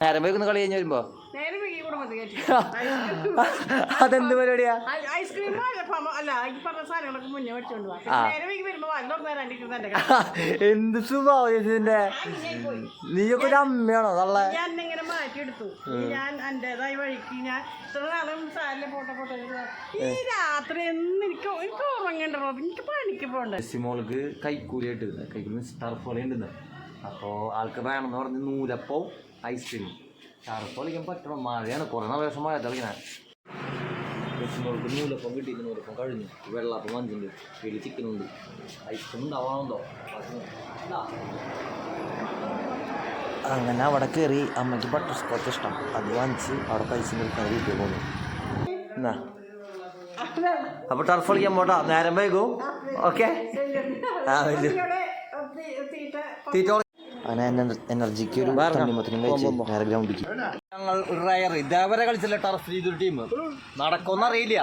നേരം വൈകുന്ന കളി കഴിഞ്ഞ് വരുമ്പോ? അതെന്ത് പരിപാടിയാ. എന്ത് സ്വഭാവം നീയൊക്കെ ഒരു അമ്മയാണോ നല്ല ഞാൻ ഇങ്ങനെ മാറ്റിയെടുത്തു ഞാൻ എന്റേതായ വഴിക്ക് ഞാൻ ഇത്ര നാളും സാരിലെ പോട്ടെ പോട്ടെ. ഈ രാത്രി എന്ന് എനിക്ക് എനിക്ക് ഉറങ്ങണ്ടോ എനിക്ക് പണിക്ക് പോണ്ടേ മോൾക്ക് കൈക്കൂലിയായിട്ട് കൈക്കൂലി ടർഫോളി ഉണ്ടെന്ന്. അപ്പോൾ ആൾക്ക് വേണമെന്ന് പറഞ്ഞ് നൂലപ്പവും ഐസ്ക്രീമും. ഐസ്ക്രീം ടർഫോളിക്കാൻ പറ്റണം മഴയാണ്. കുറേ ദിവസം മഴ തളിക്കണേ കൊച്ചിനോൾക്ക് നൂലപ്പം കിട്ടിയിട്ട് നൂലപ്പം കഴിഞ്ഞു. വെള്ളപ്പം വഞ്ചുണ്ട് വലിയ ചിക്കനുണ്ട് ഐസ്ക്രീം ഉണ്ടാവാണോ അങ്ങനെ അവിടെ കയറി അമ്മയ്ക്ക് ബട്ടർ സ്കോച്ച് ഇഷ്ടം. അത് വാങ്ങിച്ച് അവിടെ പൈസ കൊടുക്കാൻ വീട്ടിൽ പോകുന്നു എന്നാ? അപ്പൊ ടർഫ് കളിക്കാൻ പോട്ടാ. നേരം വൈകും. ഓക്കെ തീറ്റ അങ്ങനെ എനർജിക്ക് ഒരു തണ്ണിമത്തിനും കഴിച്ച് നേരെ ഗ്രൗണ്ടിലേക്ക് ഞങ്ങൾ റയർ ഇതേവരെ കളിച്ചില്ല ടർഫ് ചെയ്തൊരു ടീം നടക്കുമെന്ന് അറിയില്ല.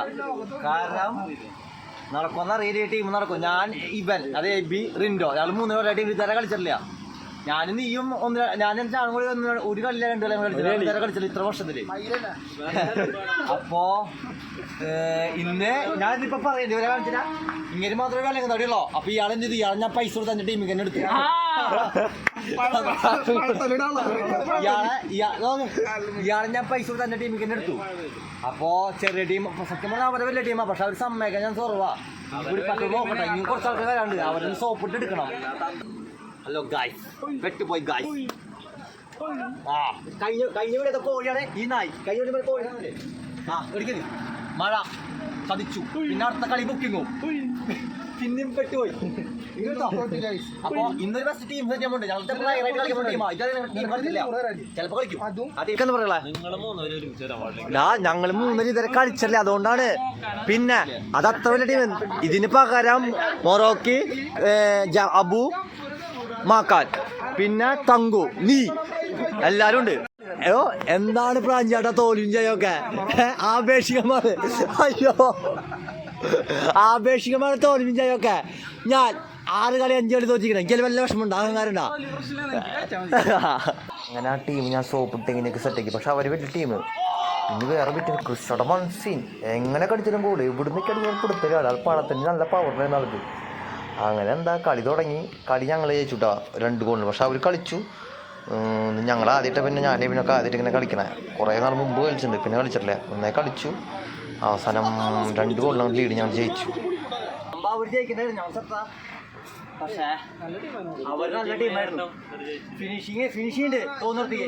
കാരണം നടക്കുമെന്ന് അറിയില്ല ടീം നടക്കും. ഞാൻ ഇവൻ അതേ ബി റിൻഡോ. ഞങ്ങൾ മൂന്ന് പേരുടെ ടീം ഇതുവരെ കളിച്ചിട്ടില്ല. ഞാനും നീയും ഒന്ന് ഞാൻ ചാണകം കൂടി ഒന്ന് ഒരു കളിയില്ല രണ്ട് കളി കളിച്ചില്ല കളിച്ചില്ല ഇത്ര വർഷത്തിൽ. അപ്പോ ഇന്ന് ഞാൻ ഇതിപ്പോ പറയേണ്ടി ഇവരെ കാണിച്ചില്ല ഇങ്ങനെ മാത്രമേ കളി തടിയുള്ളോ അപ്പൊ ഇയാൾ എന്ത് ഇയാൾ ഞാൻ പൈസ കൊടുത്ത് എന്റെ ടീമിൽ തന്നെ എടുത്തു. ഇയാളെ ഞാൻ പൈസ കൊടുത്ത് എന്റെ ടീമിൽ തന്നെ എടുത്തു. അപ്പോ ചെറിയ ടീം സത്യം പറഞ്ഞാൽ അവരെ വലിയ ടീമാ പക്ഷെ അവർ സമ്മേക്കാൻ ഞാൻ കുറവാ കൂടി പറ്റും നോക്കട്ടെ ഇനി കുറച്ച് ആൾക്കാർ അവരൊന്ന് സോപ്പിട്ട് എടുക്കണം. ഹലോ ഗായ്സ് വെട്ടുപോയി ഗായ്സ് ആ. കഴിഞ്ഞ കഴിഞ്ഞ ഇവിടെ കോഴിയാണ് ഈ നായി. കഴിഞ്ഞ ഇവിടെ കോഴി ആ എടുക്കരുത്. മഴ ചതിച്ചു. പിന്നെ അടുത്ത കളി ബുക്കിങ്ങോ. പിന്നെയും പെട്ടുപോയി. ഇങ്ങോട്ടോ. അപ്പൊ ഇന്നൊരു ബെസ്റ്റ് ടീം സെറ്റ് ഉണ്ട് ഞങ്ങളുടെ പ്ലെയറായിട്ട് കളിക്കുന്ന ടീമാ ഇതുവരെ കളിച്ചില്ല ചിലപ്പോ കളിക്കും. അതെന്ന് പറയാ ഞങ്ങൾ മൂന്നര ഇതുവരെ കളിച്ചല്ലേ അതുകൊണ്ടാണ്. പിന്നെ അത് അത്ര വലിയ ടീം ഇതിന് പകരം മൊറോക്കി അബു മാക്കാൻ. പിന്നെ തങ്കു നീ. എല്ലാരും ഉണ്ട്. അയ്യോ എന്താണ് പ്രാഞ്ചാട്ട തോലും ചെയ്യൊക്കെ ആപേക്ഷികമാണ്. അയ്യോ. ആപേക്ഷികമാണ് തോലും ചെയ്യൊക്കെ ഞാൻ ആറ് കളി അഞ്ച് കളി തോറ്റിക്കണം എനിക്ക് വല്ല വിഷമമുണ്ട്? അഹങ്കാരണ്ട അങ്ങനെ ആ ടീം ഞാൻ സോപ്പ് സെറ്റ് ആക്കി. പക്ഷെ അവർ വലിയ ടീം ഇനി വേറെ പറ്റും കൃഷിയുടെ മൺസീൻ എങ്ങനെ കടിച്ചാലും കൂടി ഇവിടുന്ന് കടിക്കാൻ കൊടുത്തില്ല ആൾ പണത്തിന് നല്ല പവർ ആൾക്ക് അങ്ങനെ എന്താ കളി തുടങ്ങി. കളി ഞങ്ങൾ ജയിച്ചുട്ടാ രണ്ട് ഗോളിന് പക്ഷെ അവർ കളിച്ചു. ഞങ്ങൾ ആദ്യമായിട്ട് പിന്നെ ഞാൻ ഇവനൊക്കെ ആദ്യമായിട്ട് ഇങ്ങനെ കളിക്കണേ. കുറേ നാൾ മുമ്പ് കളിച്ചിട്ടുണ്ട് പിന്നെ കളിച്ചിട്ടില്ല. നന്നായി കളിച്ചു. അവസാനം രണ്ട് ഗോളിനാണ് ലീഡ് ഞങ്ങൾ ജയിച്ചു. പക്ഷേ അവർ നല്ല ടീമായിരുന്നു ഫിനിഷിങ് ഫിനിഷിങ് ഉണ്ട് തോന്നിർത്തി